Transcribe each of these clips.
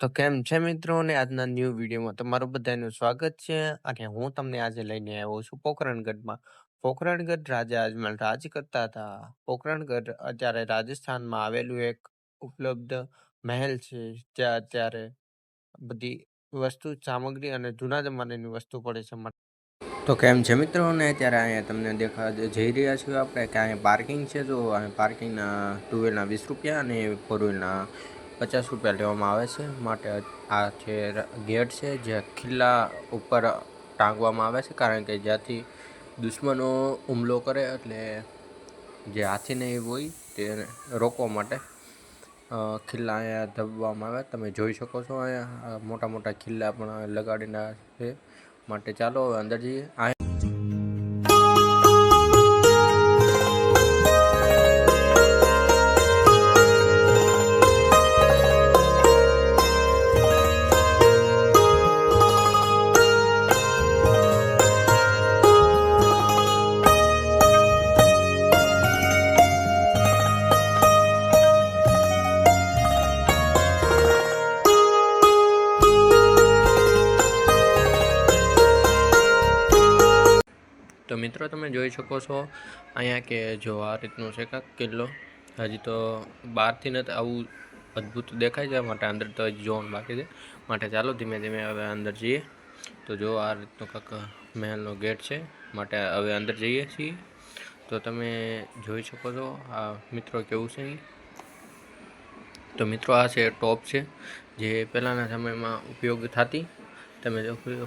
તો કેમ છે મિત્રો અને આજના ન્યૂ વિડીયોમાં તમારું બધાનું સ્વાગત છે અને હું તમને આજે લઈને આવ્યો છું પોખરણગઢમાં. પોખરણગઢ રાજા અજમલ રાજ કરતા હતા. પોખરણગઢ અત્યારે રાજસ્થાનમાં આવેલું એક ઉપલબ્ધ મહેલ છે, જ્યાં અત્યારે બધી વસ્તુ, સામગ્રી અને જૂના જમાનાની વસ્તુ પડે છે. તો કેમ છે મિત્રો? ને અત્યારે અહીંયા તમને દેખા જઈ રહ્યા છીએ આપણે કે અહીંયા પાર્કિંગ છે. તો અહીંયા પાર્કિંગના ટુ વ્હીલના વીસ રૂપિયા અને ફોર વ્હીલના પચાસ રૂપિયા લેવામાં આવે છે. માટે આ છે ગેટ છે, જે ખિલ્લા ઉપર ટાંગવામાં આવે છે, કારણ કે જ્યાંથી દુશ્મનો હુમલો કરે એટલે જે હાથીને એ હોય તેને રોકવા માટે ખિલ્લા અહીંયા ધબવામાં આવે. તમે જોઈ શકો છો અહીંયા મોટા મોટા ખિલ્લા પણ લગાડીના છે. માટે ચાલો હવે અંદર જઈએ. મિત્રો, તમે જોઈ શકો છો અહીંયા કે જો આ રીતનું છે કાંક કિલ્લો. હજી તો બહારથી નથી, આવું અદ્ભુત દેખાય છે. માટે અંદર તો જોવાનું બાકી છે. માટે ચાલો ધીમે ધીમે હવે અંદર જઈએ. તો જો આ રીતનો કાંક મહેલનો ગેટ છે. માટે હવે અંદર જઈએ છીએ. તો તમે જોઈ શકો છો, આ મિત્રો કેવું છે તો મિત્રો, આ છે ટોપ છે, જે પહેલાંના સમયમાં ઉપયોગ થતી. તમે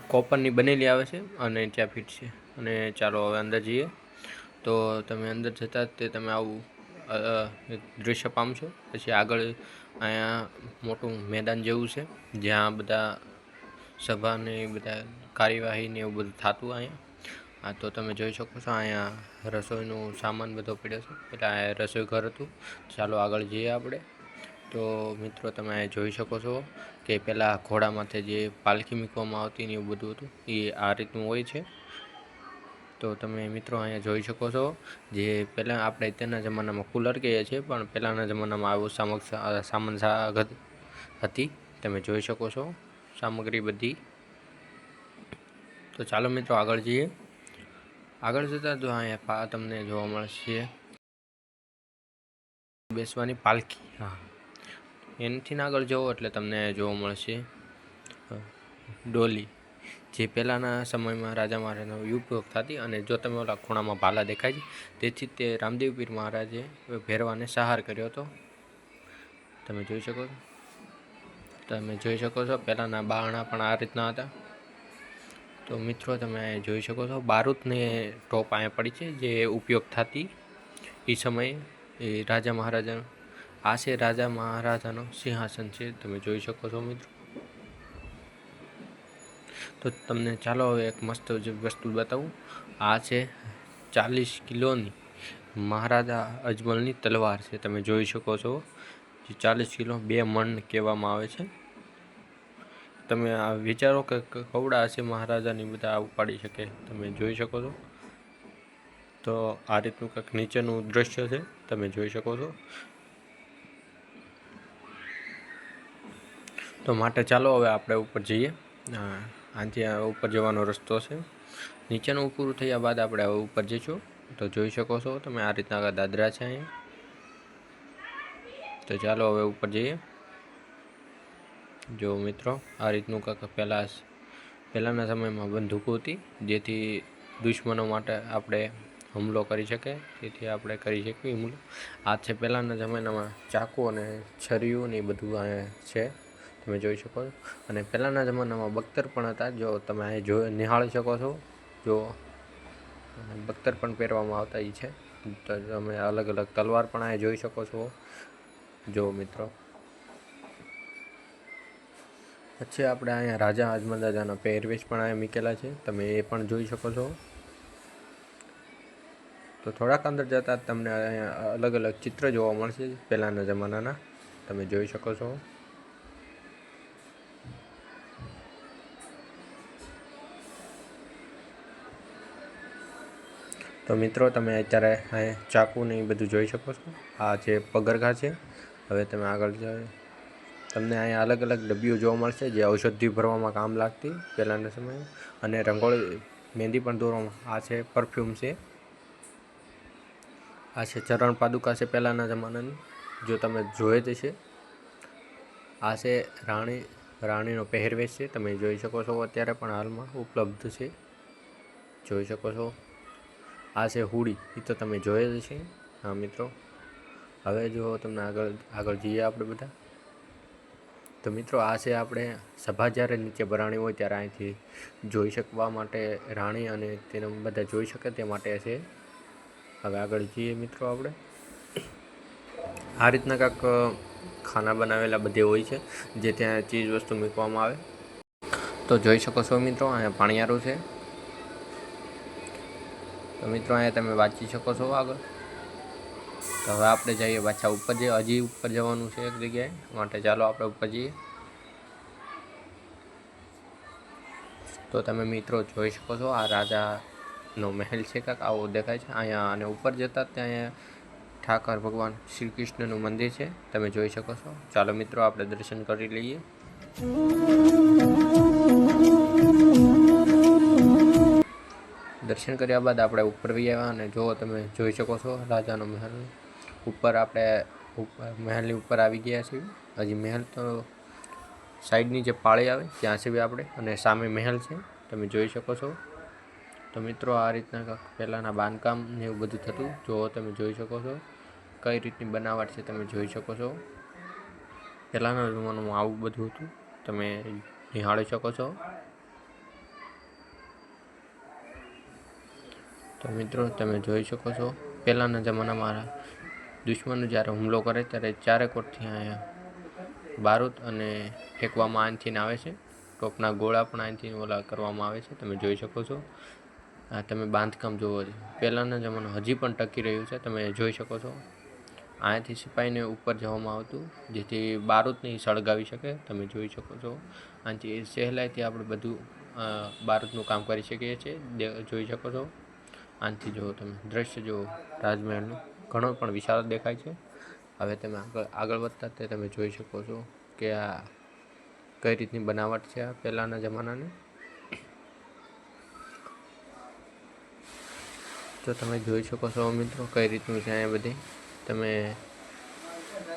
કોપરની બનેલી આવે છે અને ત્યાં ફીટ છે. અને ચાલો હવે અંદર જઈએ. તો તમે અંદર જતાં તે તમે આવું દૃશ્ય પામશો. પછી આગળ અહીંયા મોટું મેદાન જેવું છે, જ્યાં બધા સભા ને એ બધા કાર્યવાહી ને એવું બધું થતું અહીંયા. હા તો તમે જોઈ શકો છો, અહીંયા રસોઈનું સામાન બધો પડ્યો છે. એટલે અહીંયા રસોઈ ઘર હતું. ચાલો આગળ જઈએ આપણે. તો મિત્રો, તમે જોઈ શકો છો કે પહેલાં ઘોડા માથે જે પાલખી મૂકવામાં આવતી ને એવું બધું હતું, એ આ રીતનું હોય છે. તો તમે મિત્રો અહીંયા જોઈ શકો છો, જે પહેલાં આપણે અત્યારના જમાનામાં કુલર કહીએ છીએ, પણ પહેલાંના જમાનામાં આવું સામગ સામાન હતી. તમે જોઈ શકો છો સામગ્રી બધી. તો ચાલો મિત્રો આગળ જઈએ. આગળ જતાં તો અહીંયા તમને જોવા મળશે. બેસવાની પાલખી, હા. એનાથી આગળ જવો એટલે તમને જોવા મળશે. ડોલી. જે પહેલાંના સમયમાં રાજા મહારાજાનો ઉપયોગ થતી અને જો તમે ઓલા ખૂણામાં ભાલા દેખાય છે, તેથી તે રામદેવ પીર મહારાજે ભેરવાને સહાર કર્યો હતો. તમે જોઈ શકો છો. તમે જોઈ શકો છો, પહેલાંના બારણા પણ આ રીતના હતા. તો મિત્રો, તમે જોઈ શકો છો, બારૂદને ટોપ અહીંયા પડી છે, જે ઉપયોગ થતી એ સમયે એ રાજા મહારાજાનો, આ છે રાજા મહારાજાનો સિંહાસન છે, તમે જોઈ શકો છો મિત્રો. તો તમને ચાલો હવે એક મસ્ત વસ્તુ બતાવું. આ છે ચાલીસ કિલોની મહારાજા અજમલની તલવાર છે, તમે જોઈ શકો છો. જે ચાલીસ કિલો બે મણ કહેવામાં આવે છે. તમે આ વિચારો કે કવડા હશે મહારાજાની બધા ઉપાડી શકે, તમે જોઈ શકો છો. તો આ રીતનું કંઈક નીચેનું દૃશ્ય છે, તમે જોઈ શકો છો. તો માટે ચાલો હવે આપણે ઉપર જઈએ. આ ત્યાં ઉપર જવાનો રસ્તો છે. નીચેનું પૂરું થયા બાદ આપણે હવે ઉપર જઈશું. તો જોઈ શકો છો તમે આ રીતના દાદરા છે અહીંયા તો ચાલો હવે ઉપર જઈએ. જો મિત્રો, આ રીતનું કાંક પહેલાં પહેલાંના સમયમાં બંદૂકો હતી, જેથી દુશ્મનો માટે આપણે હુમલો કરી શકે, તેથી આપણે કરી શકીએ હુમલો. આ છે પહેલાંના જમાનામાં ચાકુ અને છરીઓ ને એ બધું છે. તમે જોઈ શકો છો. અને પહેલાંના જમાનામાં બખ્તર પણ હતા. જો તમે અહીં જો નિહાળી શકો છો. જો બખ્તર પણ પહેરવામાં આવતા એ છે. તો તમે અલગ અલગ તલવાર પણ અહીં જોઈ શકો છો. જો મિત્રો. પછી આપણે અહીંયા રાજા અજમલ રાજાના પહેરવેશ પણ અહીંયા મૂકેલા છે. તમે એ પણ જોઈ શકો છો. તો થોડાક અંદર જતાં તમને અહીંયા અલગ અલગ ચિત્ર જોવા મળશે પહેલાંના જમાનાના. તમે જોઈ શકો છો. તો મિત્રો, તમે અત્યારે અહીંયા ચાકુ ને એ બધું જોઈ શકો છો. આ જે પગરખા છે, હવે તમે આગળ તમને અહીંયા અલગ અલગ ડબ્બીઓ જોવા મળશે, જે ઔષધિ ભરવામાં કામ લાગતી પહેલાંના સમયે. અને રંગોળી, મહેંદી પણ દોરવામાં. આ છે પરફ્યુમ છે. આ છે ચરણ પાદુકા છે પહેલાંના જમાનાની. જો તમે જોઈએ જ છે આ છે રાણી, રાણીનો પહેરવેશ છે. તમે જોઈ શકો છો અત્યારે પણ હાલમાં ઉપલબ્ધ છે. જોઈ શકો છો. આ છે હુડી, એ તો તમે જોયે જ છે. હા, મિત્રો. હવે જો તમને આગળ આગળ જઈએ આપણે બધા. તો મિત્રો, આ છે આપણે સભા જ્યારે નીચે ભરાણી હોય ત્યારે અહીંથી જોઈ શકવા માટે રાણી અને તેને બધા જોઈ શકે તે માટે છે. હવે આગળ જઈએ મિત્રો આપણે. આ રીતના કાંક ખાના બનાવેલા બધે હોય છે, જે ત્યાં ચીજ વસ્તુ મૂકવામાં આવે. તો જોઈ શકો છો મિત્રો, અહીંયા પાણીયારું છે. તો મિત્રો, અહીંયા તમે વાંચી શકો છો આગળ. તો હવે આપણે જઈએ પાછા ઉપર જઈએ. હજી ઉપર જવાનું છે એક જગ્યાએ. માટે ચાલો આપણે ઉપર જઈએ. તો તમે મિત્રો જોઈ શકો છો, આ રાજાનો મહેલ છે કાંક. આવો દેખાય છે. અહીંયા અને ઉપર જતાં ત્યાં ઠાકર ભગવાન શ્રી કૃષ્ણનું મંદિર છે. તમે જોઈ શકો છો. ચાલો મિત્રો, આપણે દર્શન કરી લઈએ. દર્શન કર્યા બાદ આપણે ઉપર વી આવ્યા અને જો તમે જોઈ શકો છો રાજાનો મહેલ. ઉપર આપણે મહેલની ઉપર આવી ગયા છીએ. હજી મહેલ તો સાઈડની જે પાળી આવે ત્યાં છે બી આપણે અને સામે મહેલ છે. તમે જોઈ શકો છો. તો મિત્રો આ રીતના પહેલાંના બાંધકામ ને એવું બધું થતું. જો તમે જોઈ શકો છો કઈ રીતની બનાવટ છે તમે જોઈ શકો છો. પહેલાંના જમાનામાં આવું બધું હતું. તમે નિહાળી શકો છો. તો મિત્રો, તમે જોઈ શકો છો, પહેલાંના જમાનામાં દુશ્મનો જ્યારે હુમલો કરે ત્યારે ચારે કોરથી અહીંયા બારૂદ અને ફેંકવામાં આનથી આવે છે. ટોપના ગોળા પણ આનથી ઓલા કરવામાં આવે છે. તમે જોઈ શકો છો. આ તમે બાંધકામ જુઓ છો. પહેલાંના જમાનો હજી પણ ટકી રહ્યું છે. તમે જોઈ શકો છો. અહીંયાથી સિપાહીને ઉપર જવામાં આવતું, જેથી બારૂદની સળગાવી શકે. તમે જોઈ શકો છો. આનાથી સહેલાઈથી આપણે બધું બારૂદનું કામ કરી શકીએ છીએ. જોઈ શકો છો. આનાથી જુઓ તમે, દ્રશ્ય જુઓ રાજમહેલનું. ઘણો પણ વિશાળ દેખાય છે. હવે તમે આગળ આગળ વધતા તે તમે જોઈ શકો છો કે આ કઈ રીતની બનાવટ છે આ પહેલાંના જમાનાની. તો તમે જોઈ શકો છો મિત્રો કઈ રીતનું છે અહીંયા બધી. તમે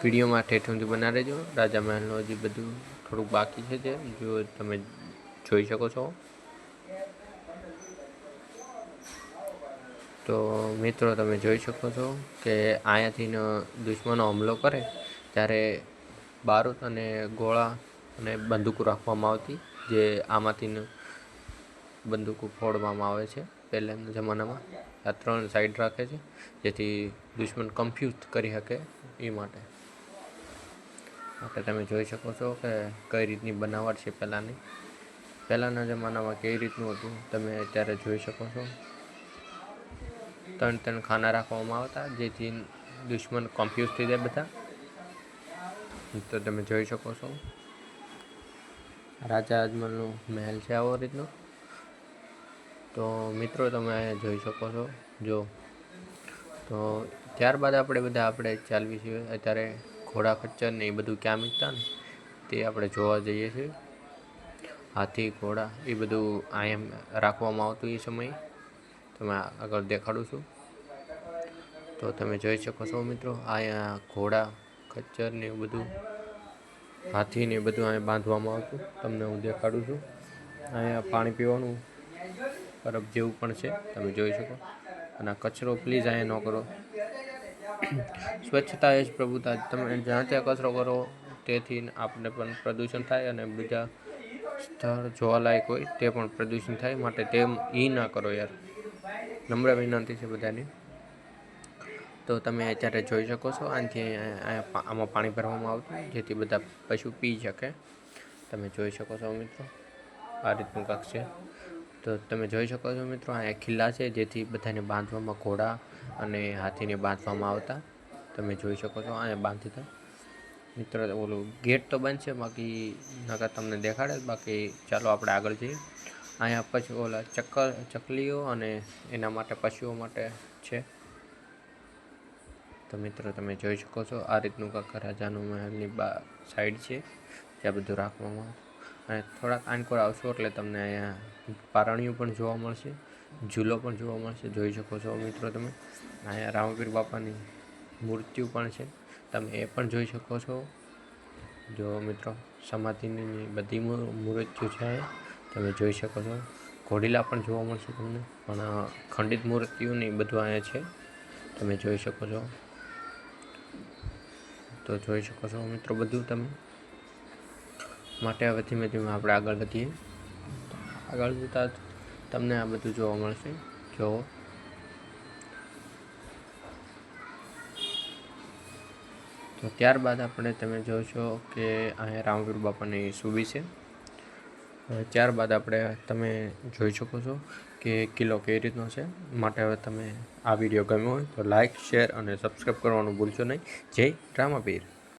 વિડીયોમાં ઠેઠ સુધી બના રહેજો રાજા મહેલનું હજી બધું થોડુંક બાકી છે જે, જો તમે જોઈ શકો છો. તો મિત્રો, તમે જોઈ શકો છો કે અહીંયાથી દુશ્મનો હુમલો કરે ત્યારે બારૂદ અને ગોળા અને બંદૂકો રાખવામાં આવતી, જે આમાંથી બંદૂકો ફોડવામાં આવે છે પહેલાંના જમાનામાં. આ ત્રણ સાઈડ રાખે છે, જેથી દુશ્મન કન્ફ્યુઝ કરી શકે એ માટે. માટે તમે જોઈ શકો છો કે કઈ રીતની બનાવટ છે પહેલાંની. પહેલાંના જમાનામાં કેવી રીતનું હતું, તમે અત્યારે જોઈ શકો છો. ત્રણ ત્રણ ખાના રાખવામાં આવતા, જેથી દુશ્મન કન્ફ્યુઝ થઈ જાય બધા. તો તમે જોઈ શકો છો. રાજા અજમલનો મહેલ છે આવો રીતનો. તો મિત્રો તમે અહીંયા જોઈ શકો છો, જો. તો ત્યારબાદ આપણે બધા આપણે ચાલવી છીએ અત્યારે ઘોડા ખચ્ચર ને એ બધું ક્યાં મીકતા ને, તે આપણે જોવા જઈએ છીએ. હાથી, ઘોડા, એ બધું આયમ રાખવામાં આવતું એ સમયે. તમે આગળ દેખાડું છું. તો તમે જોઈ શકો છો મિત્રો અહીંયા ઘોડા, ખચ્ચર ને એવું બધું, હાથી ને બધું અહીંયા બાંધવામાં આવતું. તમને હું દેખાડું છું. અહીંયા પાણી પીવાનું બરફ જેવું પણ છે, તમે જોઈ શકો. અને કચરો પ્લીઝ અહીંયા ન કરો. સ્વચ્છતા એ જ પ્રભુતા તમે જ્યાં ત્યાં કચરો કરો, તેથી આપને પણ પ્રદૂષણ થાય અને બીજા સ્થળ જોવાલાયક હોય તે પણ પ્રદૂષણ થાય, માટે તેમ એ ના કરો યાર. નમ્ર વિનંતી છે બધાની. તો તમે અત્યારે જોઈ શકો છો, આનાથી આમાં પાણી ભરવામાં આવતું જેથી બધા પશુ પી શકે. તમે જોઈ શકો છો મિત્રો, આ રીતનું કાંક છે. તો તમે જોઈ શકો છો મિત્રો, આ ખિલ્લા છે, જેથી બધાને બાંધવામાં ઘોડા અને હાથીને બાંધવામાં આવતા. તમે જોઈ શકો છો અહીંયા બાંધતા મિત્ર, ઓલું ગેટ તો બંધ છે, બાકી નકર તમને દેખાડે. બાકી ચાલો આપણે આગળ જઈએ. અહીંયા પછી ઓલા ચક્કર, ચકલીઓ અને એના માટે પશુઓ માટે છે. તો મિત્રો, તમે જોઈ શકો છો, આ રીતનું કાંક રાજાનું મહેલની બા સાઈડ છે, ત્યાં બધું રાખવામાં અને થોડાક આનકોર આવશો એટલે તમને અહીંયા પારણીયું પણ જોવા મળશે, ઝૂલો પણ જોવા મળશે, જોઈ શકો છો મિત્રો તમે. અહીંયા રામપીર બાપાની મૂર્તિઓ પણ છે, તમે એ પણ જોઈ શકો છો. જો મિત્રો, સમાધિની બધી મૂર્તિઓ છે. તમે જોઈ શકો છો. ઘોડીલા પણ જોવા મળશે તમને. પણ ખંડિત મૂર્તિઓની બધું અહીંયા છે. તમે જોઈ શકો છો. તો જોઈ શકો છો મિત્રો બધું તમે. માટે હવે ધીમે ધીમે આપણે આગળ વધીએ. આગળ જતાં તમને આ બધું જોવા મળશે. જો. તો ત્યારબાદ આપણે તમે જોશો કે અહીંયા રામવીર બાપાની સુબી છે. હવે ત્યારબાદ આપણે તમે જોઈ શકો છો કે કિલ્લો કઈ રીતનો છે. માટે હવે તમે આ વીડિયો ગમ્યો હોય તો લાઇક શેર અને સબસ્ક્રાઈબ કરવાનું ભૂલશો નહીં. જય રામાપીર.